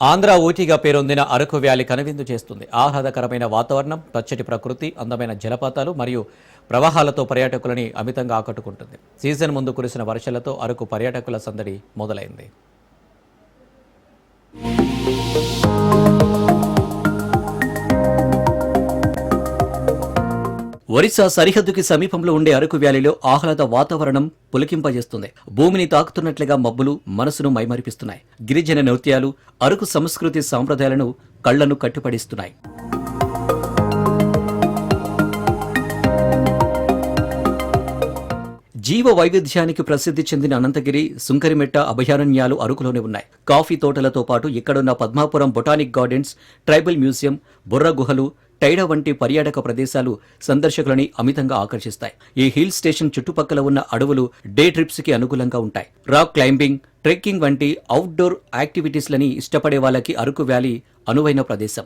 ఆంధ్ర ఊటీగా పేరొందిన అరకు వ్యాలీ కనువిందు చేస్తుంది. ఆహ్లాదకరమైన వాతావరణం పచ్చటి ప్రకృతి అందమైన జలపాతాలు మరియు ప్రవాహాలతో పర్యాటకులని అమితంగా ఆకట్టుకుంటుంది. సీజన్ ముందు కురిసిన వర్షాలతో అరకు పర్యాటకుల సందడి మొదలైంది. ఒరిస్సా సరిహద్దుకి సమీపంలో ఉండే అరకు వ్యాలీలో ఆహ్లాద వాతావరణం పులికింపజేస్తుంది. భూమిని తాకుతున్నట్లుగా మబ్బులు మనసును మైమరిపిస్తున్నాయి. గిరిజన నృత్యాలు అరకు సంస్కృతి సాంప్రదాయాలను కళ్ళను కట్టుపడిస్తున్నాయి. జీవ వైవిధ్యానికి ప్రసిద్ధి చెందిన అనంతగిరి సుంకరిమెట్ట అభయారణ్యాలు అరకులోనే ఉన్నాయి. కాఫీ తోటలతో పాటు ఇక్కడున్న Padmapuram botanic gardens tribal museum Borra గుహలు టైడా వంటి పర్యాటక ప్రదేశాలు సందర్శకులని అమితంగా ఆకర్షిస్తాయి. ఈ హిల్ స్టేషన్ చుట్టుపక్కల ఉన్న అడవులు డే ట్రిప్స్కి అనుకూలంగా ఉంటాయి. రాక్ క్లైంబింగ్ ట్రెక్కింగ్ వంటి అవుట్డోర్ యాక్టివిటీస్లని ఇష్టపడే వాళ్ళకి అరకు వ్యాలీ అనువైన ప్రదేశం.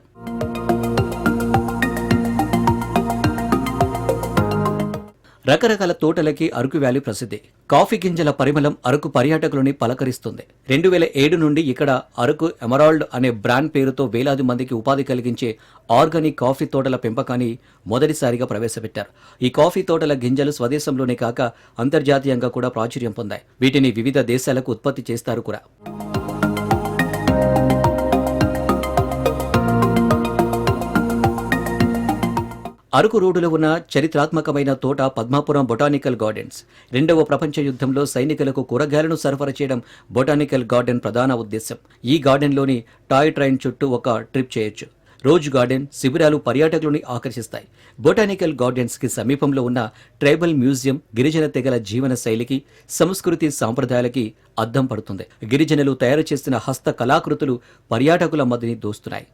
రకరకాల తోటలకి అరకు వ్యాలీ ప్రసిద్ధి. కాఫీ గింజల పరిమళం అరకు పర్యాటకులని పలకరిస్తుంది. రెండు వేల ఏడు నుండి ఇక్కడ అరకు ఎమరాల్డ్ అనే బ్రాండ్ పేరుతో వేలాది మందికి ఉపాధి కలిగించే ఆర్గానిక్ కాఫీ తోటల పెంపకాన్ని మొదటిసారిగా ప్రవేశపెట్టారు. ఈ కాఫీ తోటల గింజలు స్వదేశంలోనే కాక అంతర్జాతీయంగా కూడా ప్రాచుర్యం పొందాయి. వీటిని వివిధ దేశాలకు ఉత్పత్తి చేస్తారు కూడా. అరకు రోడ్డులో ఉన్న చరిత్రాత్మకమైన తోట పద్మాపురం బొటానికల్ గార్డెన్స్. రెండవ ప్రపంచ యుద్ధంలో సైనికులకు కూరగాయలను సరఫరా చేయడం బొటానికల్ గార్డెన్ ప్రధాన ఉద్దేశం ఈ గార్డెన్లోని టాయ్ ట్రైన్ చుట్టూ ఒక ట్రిప్ చేయొచ్చు. రోజ్ గార్డెన్ శిబిరాలు పర్యాటకులను ఆకర్షిస్తాయి. బొటానికల్ గార్డెన్స్కి సమీపంలో ఉన్న ట్రైబల్ మ్యూజియం గిరిజన తెగల జీవన శైలికి సంస్కృతి సాంప్రదాయాలకి అద్దం పడుతుంది. గిరిజనులు తయారు చేసిన హస్త కళాకృతులు పర్యాటకుల మధ్యని దోస్తున్నాయి.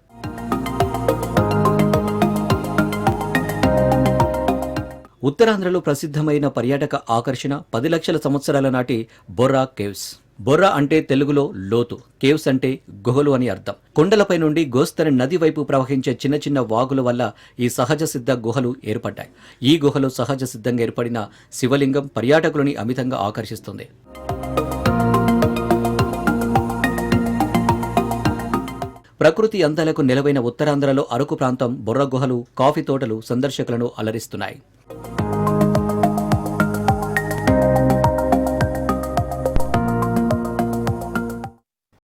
ఉత్తరాంధ్రలో ప్రసిద్ధమైన పర్యాటక ఆకర్షణ పది లక్షల సంవత్సరాల నాటి బొర్రా కేవ్స్. బొర్రా అంటే తెలుగులో లోతు కేవ్స్ అంటే గుహలు అని అర్థం. కొండలపై నుండి గోస్తరి నది వైపు ప్రవహించే చిన్న చిన్న వాగుల వల్ల ఈ సహజ సిద్ధ గుహలు ఏర్పడ్డాయి. ఈ గుహలో సహజ సిద్ధంగా ఏర్పడిన శివలింగం పర్యాటకులని అమితంగా ఆకర్షిస్తుంది. ప్రకృతి అందాలకు నెలవైన ఉత్తరాంధ్రలో అరకు ప్రాంతం బొర్ర గుహలు కాఫీ తోటలు సందర్శకులను అలరిస్తున్నాయి.